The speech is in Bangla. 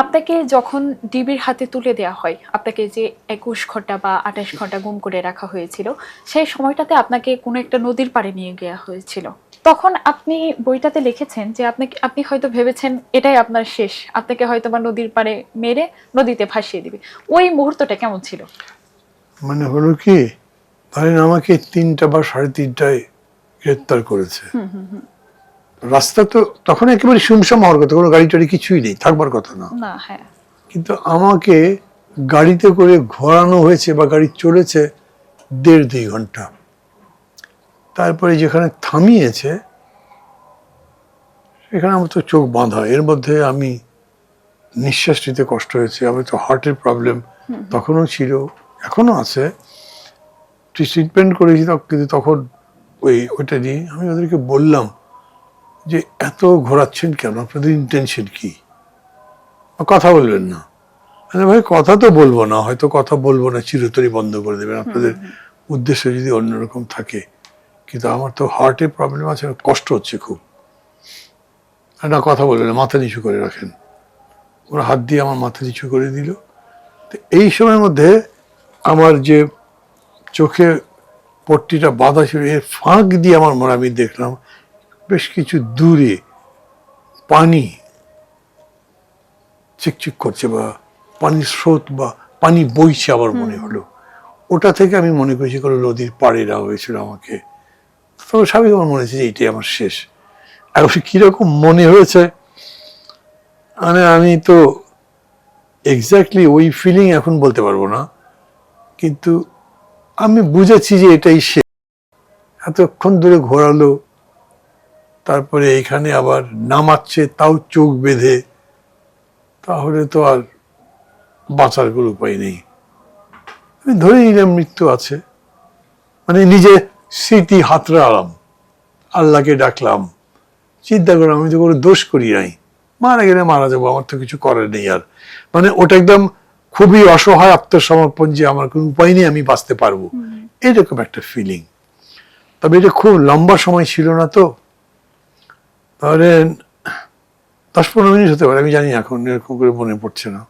আপনাকে যখন ডিবির হাতে তুলে দেওয়া হয়, আপনাকে যে একুশ ঘণ্টা বা আঠাশ ঘণ্টা গুম করে রাখা হয়েছিল, সেই সময়টাতে আপনাকে কোনো একটা নদীর পাড়ে নিয়ে গেয়া হয়েছিল। তখন আপনি বইটাতে লিখেছেন যে আপনি আপনি হয়তো ভেবেছেন এটাই আপনার শেষ, আপনাকে হয়তো বা নদীর পাড়ে মেরে নদীতে ভাসিয়ে দিবে। ওই মুহূর্তটা কেমন ছিল? মানে হলো কি? ধরেন আমাকে তিনটা বা সাড়ে তিনটায় গ্রেপ্তার করেছে। রাস্তা তো তখন একেবারে শুমসাম হওয়ার কথা কোনো গাড়ি টাড়ি কিছুই নেই থাকবার কথা না। না হ্যাঁ। কিন্তু আমাকে গাড়িতে করে ঘোরানো হয়েছে বা গাড়ি চলেছে দেড় দুই ঘণ্টা। তারপরে যেখানে থামিয়েছে সেখানে আমার তো চোখ বাঁধা। এর মধ্যে আমি নিঃশ্বাস নিতে কষ্ট হয়েছে আমি তো হার্টের প্রবলেম তখনও ছিল। এখনও আছে। ট্রিটমেন্ট করেছি কিন্তু তখন ওই ওইটা নিয়ে আমি ওদেরকে বললাম যে এত ঘোরাচ্ছেন কেন? আপনাদের ইন্টেনশন কি? কথা বলবেন না। আরে ভাই কথা তো বলব না হয়তো কথা বলব না চিরতরি বন্ধ করে দেবেন। আপনাদের উদ্দেশ্য যদি অন্যরকম থাকে কিন্তু আমার তো হার্টে প্রবলেম আছে কষ্ট হচ্ছে খুব। আর না কথা বলবেন না মাথা নিচু করে রাখেন। ওরা হাত দিয়ে আমার মাথা নিচু করে দিল। তো এই সময়ের মধ্যে আমার যে চোখে পট্টিটা বাঁধা ছিল এর ফাঁক দিয়ে আমার মনে আমি দেখলাম বেশ কিছু দূরে পানি চিকচিক করছে বা পানির স্রোত বা পানি বইছে আমার মনে হলো। ওটা থেকে আমি মনে করেছি কোনো নদীর পাড়ে দেওয়া হয়েছিল আমাকে। তবে স্বাভাবিক আমার মনে হয়েছে যে এইটাই আমার শেষ। এখন কীরকম মনে হয়েছে? মানে আমি তো এক্স্যাক্টলি ওই ফিলিং এখন বলতে পারব না। কিন্তু আমি বুঝেছি যে এটাই সে। এতক্ষণ ধরে ঘোরালো, তারপরে এখানে আবার নামাচ্ছে, তাও চোখ বেঁধে। তাহলে তো আর বাঁচার কোনো উপায় নেই। আমি ধরে নিলাম মৃত্যু আছে। মানে নিজে স্মৃতি হাতড়ালাম। আল্লাহকে ডাকলাম। চিন্তা করলাম, আমি তো কোনো দোষ করি নাই। মারা গেলে মারা যাব, আমার তো কিছু করার নেই আর। মানে ওটা একদম খুবই অসহায় আত্মসমর্পণ যে আমার কোনো উপায় নেই আমি বাঁচতে পারব। এরকম একটা ফিলিং তবে এটা খুব লম্বা সময় ছিল না তো। ধরেন দশ পনেরো মিনিট হতে পারে আমি জানি এখন এরকম করে মনে পড়ছে না।